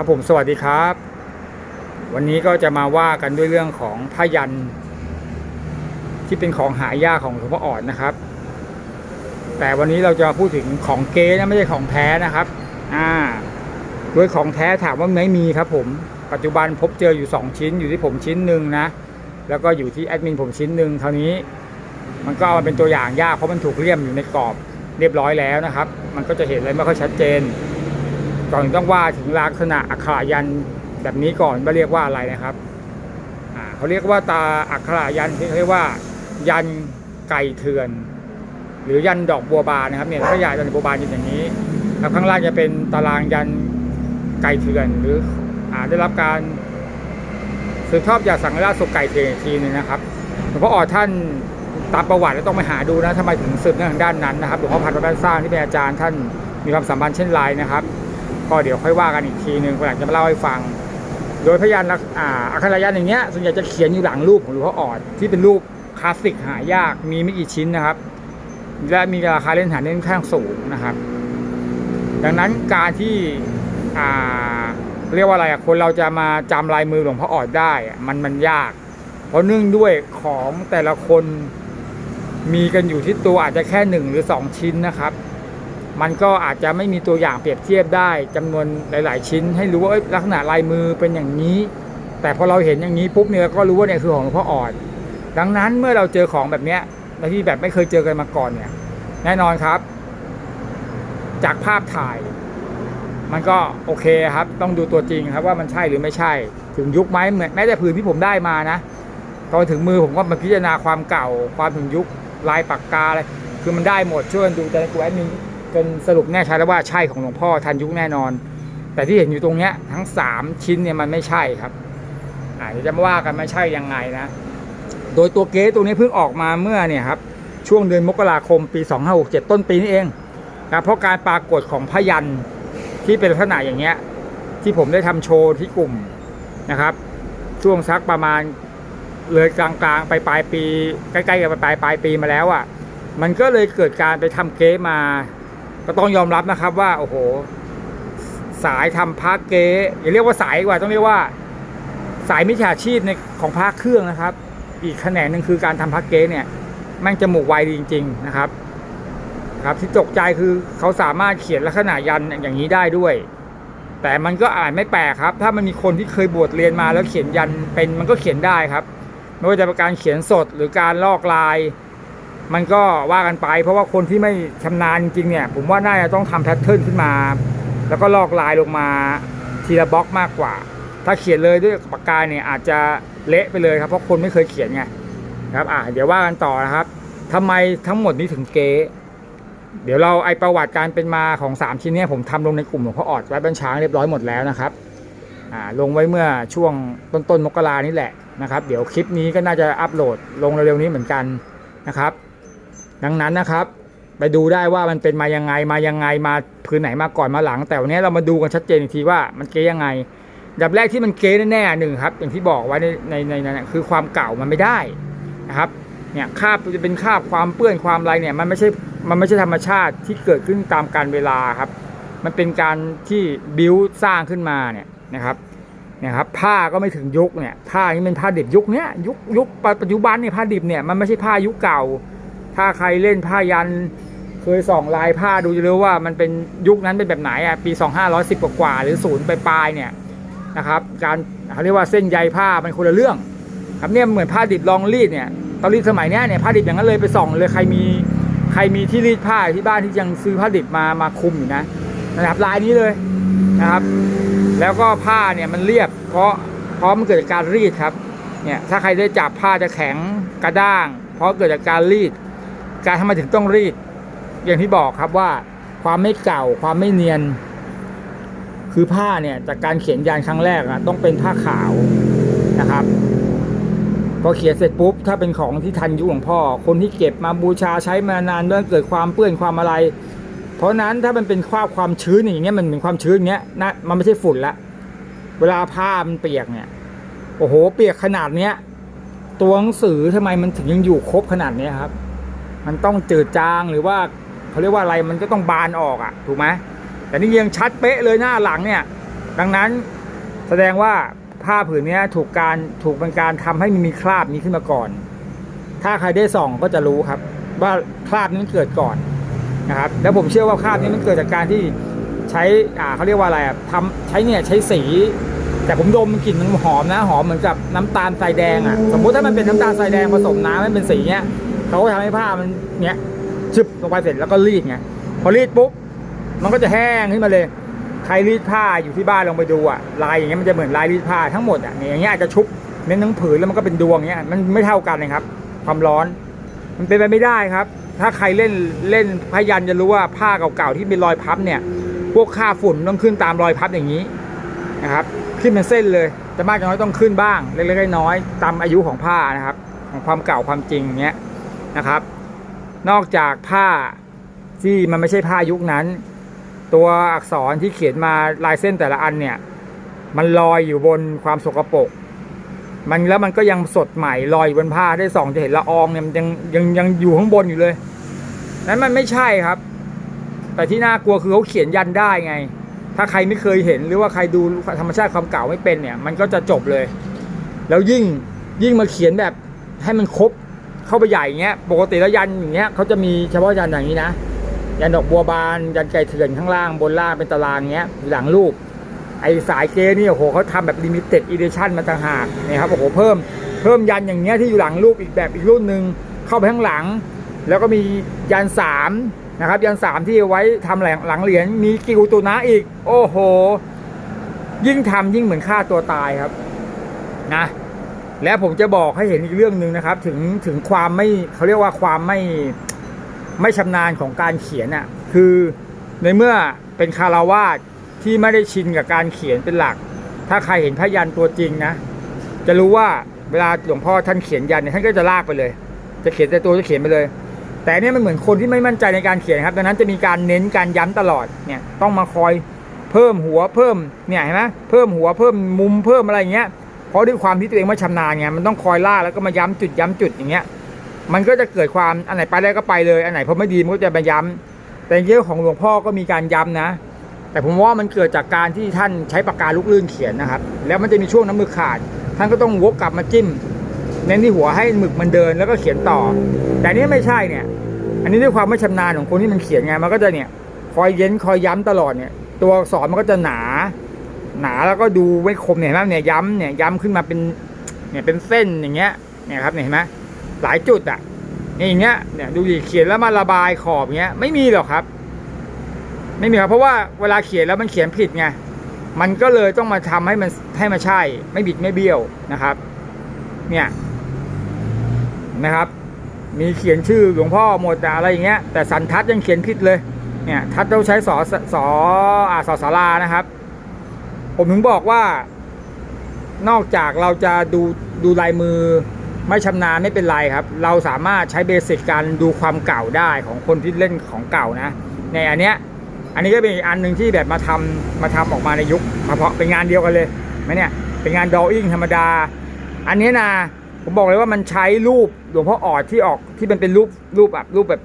ครับผมสวัสดีครับ วันนี้ก็จะมาว่ากันด้วยเรื่องของผ้ายัน ที่เป็นของหายากของหลวงพ่ออ่อนนะครับ แต่วันนี้เราจะมาพูดถึงของเก๊นะไม่ใช่ของแท้นะครับ อ่าโดยของแท้ถามว่าไม่มีครับ ผมปัจจุบันพบเจออยู่ 2 ชิ้นอยู่ที่ผมชิ้นหนึ่งนะ แล้วก็อยู่ที่แอดมินผมชิ้นหนึ่งเท่านี้ มันก็เอามาเป็นตัวอย่างยากเพราะมันถูกเลี่ยมอยู่ในกรอบเรียบร้อยแล้วนะครับ มันก็จะเห็นอะไรไม่ค่อยชัดเจน ก่อนต้องว่าถึงลักษณะอักขระยันแบบนี้ก่อนว่าเรียกว่าอะไรนะครับเขาเรียกว่าตาอักขระยันที่เรียกว่า ยันไก่เถื่อน หรือยันดอกบัวบานนะครับเนี่ยถ้าใหญ่ยันบัวบานจะอย่างนี้ครับข้างล่างจะเป็นตารางยันไก่เถื่อนหรืออได้รับการสืบทอดจากสังฆราชสุกไก่เถื่อนทีนึงนะครับหลวงพ่ออ๋อท่านตามประวัติแล้วต้องไปหาดูนะทำไมถึงสืบเนื่องทางด้านนั้นนะครับหลวงพ่อพันธุ์วัดบ้านสร้างที่เป็นอาจารย์ท่านมีความสัมพันธ์เช่นไรนะครับ ก็เดี๋ยวค่อยว่ากันอีกทีหนึ่งวันหลังจะมาเล่าให้ฟัง โดยพยานอ่าอักขระยันอย่างเงี้ยส่วนใหญ่จะเขียนอยู่หลังรูปของหลวงพ่อออนที่เป็นรูปคลาสสิกหายากมีไม่กี่ชิ้นนะครับ และมีราคาเล่นหาค่นข้างสูงนะครับ ดังนั้นการที่อ่าเรียกว่าอะไรอะคนเราจะมาจำลายมือหลวงพ่อออนได้มันมันยาก เพราะเนื่องด้วยของแต่ละคนมีกันอยู่ที่ตัวอาจจะแค่หนึ่งหรือสองชิ้นนะครับ มันก็อาจจะไม่มีตัวอย่างเปรียบเทียบได้จำนวนหลาย ๆ ชิ้น ให้รู้ว่าลักษณะลายมือเป็นอย่างนี้ แต่พอเราเห็นอย่างนี้ปุ๊บเนี่ยก็รู้ว่าเนี่ยคือของหลวงพ่ออ่อน ดังนั้นเมื่อเราเจอของแบบเนี้ยที่แบบไม่เคยเจอกันมาก่อนเนี่ยแน่นอนครับ จากภาพถ่าย มันก็โอเคครับ ต้องดูตัวจริงครับว่ามันใช่หรือไม่ใช่ ถึงยุคไหมแม้แม้แต่ผืนที่ผมได้มานะตอนถึงมือผมก็มาพิจารณาความเก่า ความถึงยุคลายปากกาอะไรคือมันได้หมดช่วยกันดูแต่กูแอดมิน จนสรุปแน่ชัดแล้วว่าใช่ของหลวงพ่อทันยุคแน่นอน แต่ที่เห็นอยู่ตรงเนี้ยทั้งสามชิ้นเนี่ยมันไม่ใช่ครับอ่าเดี๋ยวจะมาว่ากันไม่ใช่ยังไงนะ โดยตัวเก๊ตัวนี้เพิ่งออกมาเมื่อเนี่ยครับช่วงเดือนมกราคมปี 2567 ต้นปีนี้เองนะเพราะการปรากฏของพยันที่เป็นลักษณะอย่างเงี้ยที่ผมได้ทำโชว์ที่กลุ่มนะครับ ช่วงสักประมาณเลยกลางๆไปปลายปี ใกล้ๆกับปลายปลายปีมาแล้วอะมันก็เลยเกิดการไปทำเก๊มา ก็ต้องยอมรับนะครับว่าโอ้โห สายทำพาร์เก๊อย่าเรียกว่าสายกว่าต้องเรียกว่า สายมิจฉาชีพในของพาร์เครื่องนะครับ อีกแขนงหนึ่งคือการทำพาร์เก๊เนี่ยแม่งจมูกไวดีจริง ๆ นะครับ ครับที่ตกใจคือเขาสามารถเขียนลักษณะยันอย่างนี้ได้ด้วย แต่มันก็อ่านไม่แปลกครับ ถ้ามันมีคนที่เคยบวชเรียนมาแล้วเขียนยันเป็นมันก็เขียนได้ครับไม่ว่าจะเป็นการเขียนสดหรือการลอกลาย มันก็ว่ากันไป เพราะว่าคนที่ไม่ชำนาญจริงเนี่ย ผมว่าน่าจะต้องทำแพทเทิร์นขึ้นมา แล้วก็ลอกลายลงมาทีละบล็อกมากกว่า ถ้าเขียนเลยด้วยปากกาเนี่ยอาจจะเละไปเลยครับเพราะคนไม่เคยเขียนไงครับอ่าเดี๋ยวว่ากันต่อนะครับทำไมทั้งหมดนี้ถึงเก๊เดี๋ยวเราไอประวัติการเป็นมาของ 3 ชิ้นเนี้ผมทำลงในกลุ่มหลวงพ่อออดไว้บัญช้างเรียบร้อยหมดแล้วนะครับอ่าลงไว้เมื่อช่วงต้นต้นมกรานี่แหละนะครับ เดี๋ยวคลิปนี้ก็น่าจะอัปโหลดลงเร็วๆนี้เหมือนกันนะครับ ดังนั้นนะครับ ไปดูได้ว่ามันเป็นมายังไงมายังไงมาพื้นไหนมาก่อนมาหลัง แต่วันนี้เรามาดูกันชัดเจนอีกทีว่ามันเก๊ยังไงดับแรกที่มันเก๊แน่ๆหนึ่งครับ อย่างที่บอกไว้ในในในนั้นคือความเก่ามันไม่ได้นะครับเนี่ยคาบจะเป็นคาบความเปื้อนความอะไรเนี่ยมันไม่ใช่มันไม่ใช่ธรรมชาติที่เกิดขึ้นตามการเวลาครับ มันเป็นการที่บิวสร้างขึ้นมาเนี่ยนะครับเนี่ยครับผ้าก็ไม่ถึงยุคเนี่ยผ้านี่เป็นผ้าดิบยุคเนี้ยยุคยุคปัจจุบันเนี่ยผ้าดิบเนี่ยมันไม่ใช่ผ้ายุคเก่า ถ้าใครเล่นผ้ายัน เคยส่องลายผ้าดูจะรู้ว่ามันเป็นยุคนั้นเป็นแบบไหนอะปี 2510 กว่าๆหรือศูนย์ปลายเนี่ยนะครับการเขาเรียกว่าเส้นใยผ้ามันคนละเรื่อง ครับเนี่ยเหมือนผ้าดิบลองรีดเนี่ยตอนรีดสมัยนี้เนี่ยผ้าดิบอย่างนั้นเลยไปส่องเลยใครมีใครมีที่รีดผ้าที่บ้านที่ยังซื้อผ้าดิบมามาคุมอยู่นะนะครับลายนี้เลยนะครับ แล้วก็ผ้าเนี่ยมันเรียบ เพราะเพราะมันเกิดจากการรีดครับเนี่ยถ้าใครได้จับผ้าจะแข็งกระด้าง เพราะเกิดจากการรีด การทำไมถึงต้องรีด อย่างที่บอกครับว่าความไม่เก่าความไม่เนียน คือผ้าเนี่ยจากการเขียนยันครั้งแรกอะต้องเป็นผ้าขาวนะครับพอเขียนเสร็จปุ๊บถ้าเป็นของที่ทันยุคหลวงพ่อ คนที่เก็บมาบูชาใช้มานานเรื่องเกิดความเปื้อนความอะไร เพราะนั้นถ้ามันเป็นคราบความชื้นอย่างเงี้ยมันเป็นความชื้นอย่างเงี้ยนะมันไม่ใช่ฝุ่นละเวลาผ้ามันเปียกเนี่ยโอ้โห เปียกขนาดเนี้ยตัวหนังสือทำไมมันถึงยังอยู่ครบขนาดเนี้ยครับ มันต้องจืดจางหรือว่าเขาเรียกว่าอะไรมันก็ต้องบานออกอะถูกไหมแต่นี่ยังชัดเป๊ะเลยหน้าหลังเนี่ยดังนั้นแสดงว่าผ้าผืนนี้ถูกการถูกเป็นการทำให้มีคราบนี้ขึ้นมาก่อน ถ้าใครได้ส่องก็จะรู้ครับ ว่าคราบนี้มันเกิดก่อนนะครับแล้วผมเชื่อว่าคราบนี้มันเกิดจากการที่ใช้อ่าเขาเรียกว่าอะไรอะทำใช้เนี่ยใช้สี แต่ผมดมกลิ่นมันหอมนะหอมเหมือนกับน้ำตาลทรายแดงอะสมมุติถ้ามันเป็นน้ำตาลทรายแดงผสมน้ำให้เป็นสีเนี้ย เขาก็ทำให้ผ้ามันเนี้ยชึบลงไปเสร็จแล้วก็รีดไงพอรีดปุ๊บมันก็จะแห้งขึ้นมาเลย ใครรีดผ้าอยู่ที่บ้านลองไปดูอะลายอย่างเงี้ยมันจะเหมือนลายรีดผ้าทั้งหมดอะเนี่ยอย่างเงี้ยอาจจะชุบเน้นทั้งผืนแล้วมันก็เป็นดวงเงี้ยมันไม่เท่ากันเลยครับ ความร้อน มันเป็นไปไม่ได้ครับ ถ้าใครเล่นเล่นพยันจะรู้ว่าผ้าเก่าๆที่เป็นรอยพับเนี่ย พวกค่าฝุ่นต้องขึ้นตามรอยพับอย่างนี้นะครับขึ้นเป็นเส้นเลยแต่มากน้อยต้องขึ้นบ้างเล็กๆน้อยๆตามอายุของผ้านะครับ ของความเก่าความจริงอย่างเงี้ย นะครับ นอกจากผ้าที่มันไม่ใช่ผ้ายุคนั้น ตัวอักษรที่เขียนมาลายเส้นแต่ละอันเนี่ย มันลอยอยู่บนความสกปรกมันแล้วมันก็ยังสดใหม่ลอยอยู่บนผ้าได้ส่องจะเห็นละอองเนี่ยมันยังยังยังอยู่ข้างบนอยู่เลย นั้นมันไม่ใช่ครับ แต่ที่น่ากลัวคือเขาเขียนยันได้ไง ถ้าใครไม่เคยเห็นหรือว่าใครดูธรรมชาติความเก่าไม่เป็นเนี่ย มันก็จะจบเลย แล้วยิ่งยิ่งมาเขียนแบบให้มันครบ เข้าไปใหญ่เงี้ย ปกติแล้วยันอย่างเงี้ยเขาจะมีเฉพาะยันอย่างนี้นะ ยันดอกบัวบานยันไก่เถื่อนข้างล่างบนล่างเป็นตารางเงี้ยอยู่หลังรูป ไอสายเกนี่โอ้โหเขาทำแบบลิมิเต็ดอีเดชั่นมาต่างหากนี่ครับโอ้โหเพิ่มเพิ่มยันอย่างเงี้ยที่อยู่หลังรูปอีกแบบอีกรุ่นหนึ่งเข้าไปข้างหลัง แล้วก็มียันสามนะครับยันสามที่เอาไว้ทำหลังหลังเหรียญมีกิวตุนะอีก โอ้โห ยิ่งทำยิ่งเหมือนฆ่าตัวตายครับ นะ และผมจะบอกให้เห็นอีกเรื่องหนึ่งนะครับ ถึงถึงความไม่เขาเรียกว่าความไม่ไม่ชำนาญของการเขียนอะคือในเมื่อเป็นคาราวาสที่ไม่ได้ชินกับการเขียนเป็นหลัก ถ้าใครเห็นพยันตัวจริงนะ จะรู้ว่าเวลาหลวงพ่อท่านเขียนยันเนี่ยท่านก็จะลากไปเลย จะเขียนแต่ตัวจะเขียนไปเลย แต่เนี่ยมันเหมือนคนที่ไม่มั่นใจในการเขียนครับดังนั้นจะมีการเน้นการย้ำตลอดเนี่ยต้องมาคอยเพิ่มหัวเพิ่มเนี่ยเห็นไหมเพิ่มหัวเพิ่มมุมเพิ่มอะไรอย่างเงี้ย เพราะด้วยความที่ตัวเองไม่ชำนาญไงมันต้องคอยล่าแล้วก็มาย้ำจุดย้ำจุดอย่างเงี้ย มันก็จะเกิดความอันไหนไปได้ก็ไปเลยอันไหนพอไม่ดีมันก็จะมาย้ำแต่เรื่องของหลวงพ่อก็มีการย้ำนะ แต่ผมว่ามันเกิดจากการที่ท่านใช้ปากกาลูกลื่นเขียนนะครับ แล้วมันจะมีช่วงน้ำมือขาด ท่านก็ต้องวกกลับมาจิ้มเน้นที่หัวให้หมึกมันเดินแล้วก็เขียนต่อ แต่นี้ไม่ใช่เนี่ย อันนี้ด้วยความไม่ชำนาญของคนที่มันเขียนไงมันก็จะเนี่ยคอยเย็นคอยย้ำตลอดเนี่ย ตัวอักษรมันก็จะหนา หนาแล้วก็ดูไม่คมเนี่ยเห็นไหมเนี่ยย้ำเนี่ยย้ำขึ้นมาเป็นเนี่ยเป็นเส้นอย่างเงี้ยเนี่ยครับเนี่ยเห็นไหมหลายจุดอะนี่อย่างเงี้ยเนี่ยดูดิเขียนแล้วมาระบายขอบเงี้ยไม่มีหรอกครับ ไม่มีครับเพราะว่าเวลาเขียนแล้วมันเขียนผิดไงมันก็เลยต้องมาทำให้มันให้มันใช่ ไม่บิดไม่เบี้ยวนะครับ เนี่ยนะครับ มีเขียนชื่อหลวงพ่อหมดอะไรอย่างเงี้ยแต่สันทัดยังเขียนผิดเลยเนี่ยทัดต้องใช้สอสออสอสารานะครับ ผมถึงบอกว่า นอกจากเราจะดูดูลายมือไม่ชำนาญไม่เป็นไรครับ เราสามารถใช้เบสิกการดูความเก่าได้ของคนที่เล่นของเก่านะในอันเนี้ยอันนี้ก็เป็นอีกอันหนึ่งที่แบบมาทำมาทำออกมาในยุคมาเพาะเป็นงานเดียวกันเลยไหมเนี่ยเป็นงานดออิ่งธรรมดา อันนี้นะผมบอกเลยว่ามันใช้รูปหลวงพ่อออดที่ออกที่มันเป็นรูปรูปแบบรูปแบบ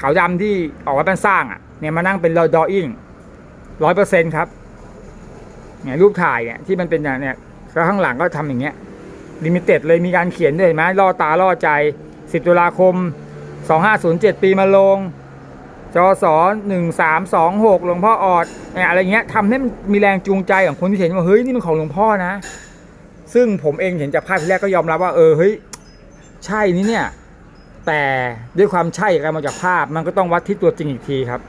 ขาวดำที่ออกมาเป็นสร้างอะเนี่ยมานั่งเป็นดออิ่งร้อยเปอร์เซ็นต์ครับ เนี่ยรูปถ่ายเนี่ยที่มันเป็นอย่างเนี่ยแล้วข้างหลังก็ทำอย่างเงี้ยลิมิเต็ดเลยมีการเขียนด้วยเห็นไหมล่อตาล่อใจ 10 ตุลาคม 2507 ปีมาลงจอสอหนึ่งสามสองหกหลวงพ่อออดเนี่ยอะไรเงี้ยทำให้มันมีแรงจูงใจของคนที่เห็นว่าเฮ้ยนี่มันของหลวงพ่อนะ ซึ่งผมเองเห็นจากภาพที่แรกก็ยอมรับว่าเออเฮ้ยใช่นี่เนี่ยแต่ด้วยความใช่กันมาจากภาพมันก็ต้องวัดที่ตัวจริงอีกทีครับ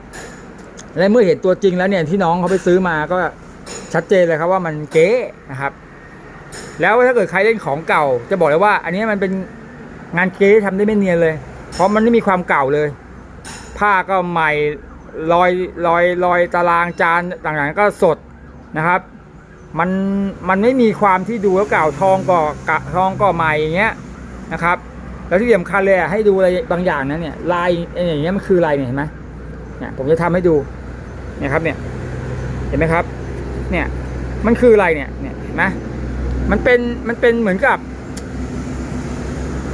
และเมื่อเห็นตัวจริงแล้วเนี่ยที่น้องเขาไปซื้อมาก็ ชัดเจนเลยครับว่ามันเก๊นะครับ แล้วถ้าเกิดใครเล่นของเก่า จะบอกเลยว่า อันนี้มันเป็นงานเก๊ทำได้ไม่เนียนเลย เพราะมันไม่มีความเก่าเลย ผ้าก็ใหม่รอยรอยรอยตารางจานต่างๆก็สดนะครับมันมันไม่มีความที่ดูแล้วเก่าทองก็กะทองก็ใหม่อย่างเงี้ยนะครับ แล้วที่สำคัญเลยให้ดูอะไรบางอย่างนะเนี่ยลายอย่างเงี้ยมันคืออะไรเนี่ยเห็นไหมเนี่ยผมจะทำให้ดูเนี่ยครับเนี่ยเห็นไหมครับ เนี่ย มันคืออะไรเนี่ย เนี่ยเห็นไหมมันเป็นมันเป็นเหมือนกับ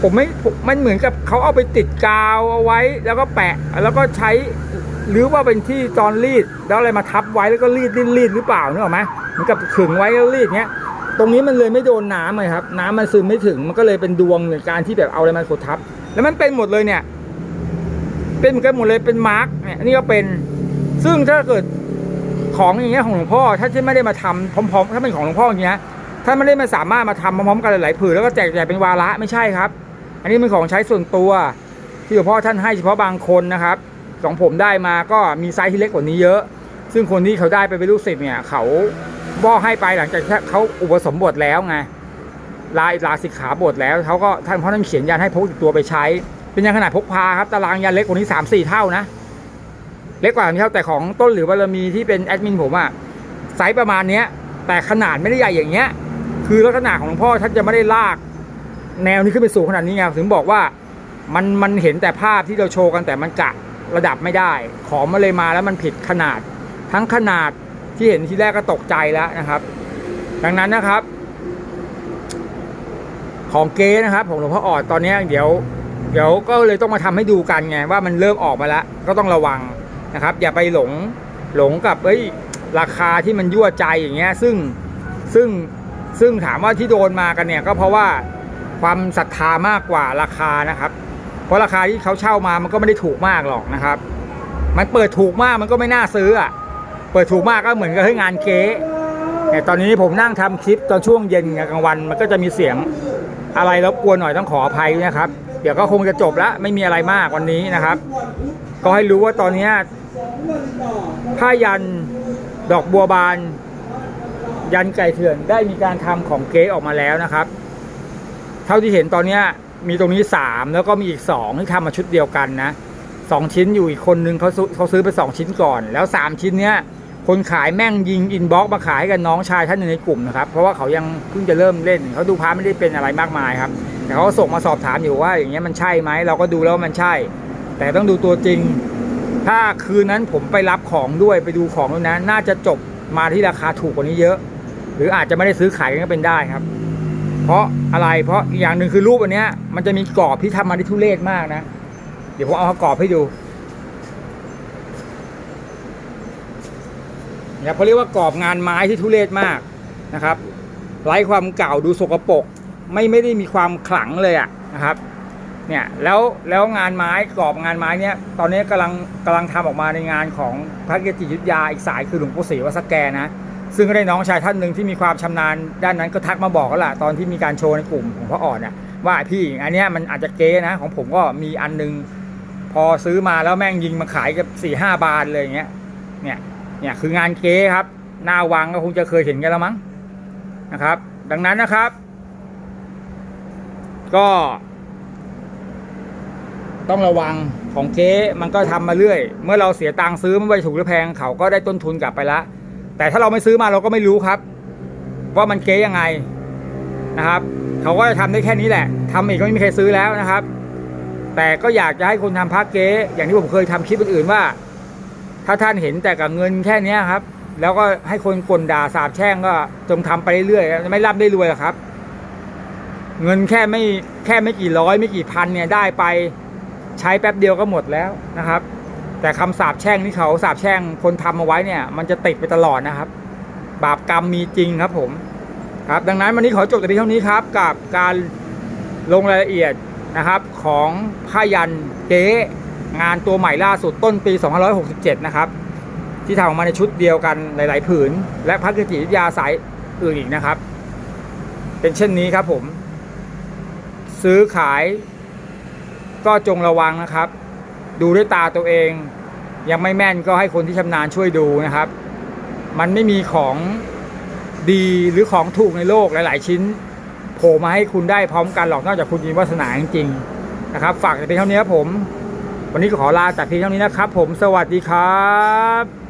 ผมไม่ผมมันเหมือนกับเขาเอาไปติดกาวเอาไว้ แล้วก็แปะ แล้วก็ใช้หรือว่าเป็นที่ตอนรีดแล้วอะไรมาทับไว้แล้วก็รีดรีดรีดหรือเปล่านึกออกไหมเหมือนกับขึงไว้แล้วรีดเงี้ยตรงนี้มันเลยไม่โดนน้ำเลยครับ น้ำมันซึมไม่ถึงมันก็เลยเป็นดวงในการที่แบบเอาอะไรมากดทับ แล้วมันเป็นหมดเลยเนี่ย เป็นเหมือนกันหมดเลยเป็นมาร์กเนี่ยนี่ก็เป็นซึ่งถ้าเกิด ของอย่างเงี้ยของหลวงพ่อถ้าที่ไม่ได้มาทำพร้อม ๆ ถ้าเป็นของหลวงพ่ออย่างเงี้ยถ้าไม่ได้มาสามารถมาทำพร้อมๆกันหลายๆผืนแล้วก็แจกจ่ายเป็นวาระไม่ใช่ครับ อันนี้เป็นของใช้ส่วนตัว ที่หลวงพ่อท่านให้เฉพาะบางคนนะครับของผมได้มาก็มีไซส์ที่เล็กกว่านี้เยอะ ซึ่งคนที่เขาได้ไปเป็นลูกศิษย์เนี่ย เขาบอกให้ไปหลังจากที่เขาอุปสมบทแล้วไงลาลาสิกขาบทแล้วเขาก็ท่านพ่อท่านเขียนยันให้พกติดตัวไปใช้ เป็นยันขนาดพกพาครับตารางยันเล็กกว่านี้สามสี่เท่านะ เล็กกว่านี้เท่าแต่ของต้นหรือบารมีที่เป็นแอดมินผมอะไซส์ประมาณเนี้ย แต่ขนาดไม่ได้ใหญ่อย่างเงี้ย คือลักษณะของหลวงพ่อท่านจะไม่ได้ลาก แนวนี้ขึ้นไปสูงขนาดนี้ไงถึงบอกว่ามันมันเห็นแต่ภาพที่เราโชว์กันแต่มันกะระดับไม่ได้ ของมันเลยมาแล้วมันผิดขนาด ทั้งขนาดที่เห็นทีแรกก็ตกใจแล้วนะครับ ดังนั้นนะครับ ของเก๊นะครับของหลวงพ่อออดตอนนี้เดี๋ยว เดี๋ยวก็เลยต้องมาทำให้ดูกันไงว่ามันเริ่มออกมาแล้ว ก็ต้องระวัง นะครับ อย่าไปหลงหลงกับเอ้ยราคาที่มันยั่วใจอย่างเงี้ยซึ่งซึ่งซึ่งถามว่าที่โดนมากันเนี่ยก็เพราะว่าความศรัทธามากกว่าราคานะครับ เพราะราคาที่เขาเช่ามามันก็ไม่ได้ถูกมากหรอกนะครับ มันเปิดถูกมากมันก็ไม่น่าซื้ออะเปิดถูกมากก็เหมือนกับเฮ้ยงานเก๊แต่ตอนนี้ผมนั่งทำคลิปตอนช่วงเย็นกลางวัน มันก็จะมีเสียงอะไรรบกวนหน่อยต้องขออภัยนะครับ เดี๋ยวก็คงจะจบล้วไม่มีอะไรมากวันนี้นะครับ ก็ให้รู้ว่าตอนนี้ผ้ายันดอกบัวบาน ยันไก่เถื่อนได้มีการทำของเก๊ออกมาแล้วนะครับ เท่าที่เห็นตอนเนี้มีตรงนี้สามแล้วก็มีอีกสองที่ทำมาชุดเดียวกันนะสองชิ้นอยู่อีกคนนึงเขาเขาซื้อไปสองชิ้นก่อน แล้วสามชิ้นเนี้ยคนขายแม่งยิงอินบ็อกมาขายให้กับน้องชายท่านหนึ่งในกลุ่มนะครับ เพราะว่าเขายังเพิ่งจะเริ่มเล่น เขาดูพาร์ทไม่ได้เป็นอะไรมากมายครับ แต่เขาส่งมาสอบถามอยู่ว่าอย่างเงี้ยมันใช่ไหมเราก็ดูแล้วมันใช่ แต่ต้องดูตัวจริง ถ้าคืนนั้นผมไปรับของด้วยไปดูของด้วนะน่าจะจบมาที่ราคาถูกกว่านี้เยอะ หรืออาจจะไม่ได้ซื้อขายกันก็เป็นได้ครับ เพราะอะไรเพราะอีกอย่างหนึ่งคือรูปอันเนี้ย มันจะมีกรอบที่ทำมาที่ทุเรศมากนะ เดี๋ยวผมเอากรอบให้ดูเนี่ยเขาเรียกว่ากรอบงานไม้ที่ทุเรศมากนะครับไร้ความเก่าดูสกปรกไม่ไม่ได้มีความขลังเลยอะนะครับ เนี่ยแล้วแล้วงานไม้กรอบงานไม้เนี่ยตอนนี้กำลังกำลังทำออกมาในงานของพระเกจิยุทธยาอีกสายคือหลวงปู่ศรีวัสแกนะซึ่งก็ได้น้องชายท่านหนึ่งที่มีความชำนาญด้านนั้นก็ทักมาบอกแล้วล่ะตอนที่มีการโชว์ในกลุ่มของพ่ออ่อนเนี่ยว่าพี่อันนี้มันอาจจะเก๊นะของผมก็มีอันหนึง พอซื้อมาแล้วแม่งยิงมาขายกับสี่ห้าบาทเลยอย่างเงี้ยเนี่ยเนี่ยคืองานเก๊ครับ หน้าวังก็คงจะเคยเห็นกันแล้วมั้งนะครับ ดังนั้นนะครับ ก็ ต้องระวังของเก๊มันก็ทำมาเรื่อย เมื่อเราเสียตังค์ซื้อมันไปถูกหรือแพงเขาก็ได้ต้นทุนกลับไปละ แต่ถ้าเราไม่ซื้อมาเราก็ไม่รู้ครับ ว่ามันเก๊ยังไงนะครับ เขาก็จะทำได้แค่นี้แหละทำอีกก็ไม่มีใครซื้อแล้วนะครับ แต่ก็อยากจะให้คนทำพักเก๊อย่างที่ผมเคยทำคลิปอื่นๆว่า ถ้าท่านเห็นแต่กับเงินแค่เนี้ยครับ แล้วก็ให้คนกลด่าสาบแช่งก็จงทำไปเรื่อยๆไม่ร่ำได้รวยหรอกครับ เงินแค่ไม่แค่ไม่กี่ร้อยไม่กี่พันเนี่ยได้ไป ใช้แป๊บเดียวก็หมดแล้วนะครับ แต่คำสาปแช่งที่เขาสาปแช่งคนทำเอาไว้เนี่ย มันจะติดไปตลอดนะครับ บาปกรรมมีจริงครับผมครับ ดังนั้นวันนี้ขอจบแต่เพียงเท่านี้ครับ กับการลงรายละเอียดนะครับ ของผ้ายันเก๊งานตัวใหม่ล่าสุดต้นปี 2567 นะครับ ที่ทำออกมาในชุดเดียวกันหลาย ๆ ผืน และพระกจิวิทยาสายอื่นอีกนะครับ เป็นเช่นนี้ครับผม ซื้อขาย ก็จงระวังนะครับ ดูด้วยตาตัวเอง ยังไม่แม่นก็ให้คนที่ชำนาญช่วยดูนะครับ มันไม่มีของดีหรือของถูกในโลกหลาย ๆ ชิ้นโผล่มาให้คุณได้พร้อมกันหรอกนอกจากคุณมีวาสนาจริงๆนะครับ ฝากแต่เพียงเท่านี้ครับผม วันนี้ก็ขอลาแต่เพียงเท่านี้นะครับ ผมสวัสดีครับ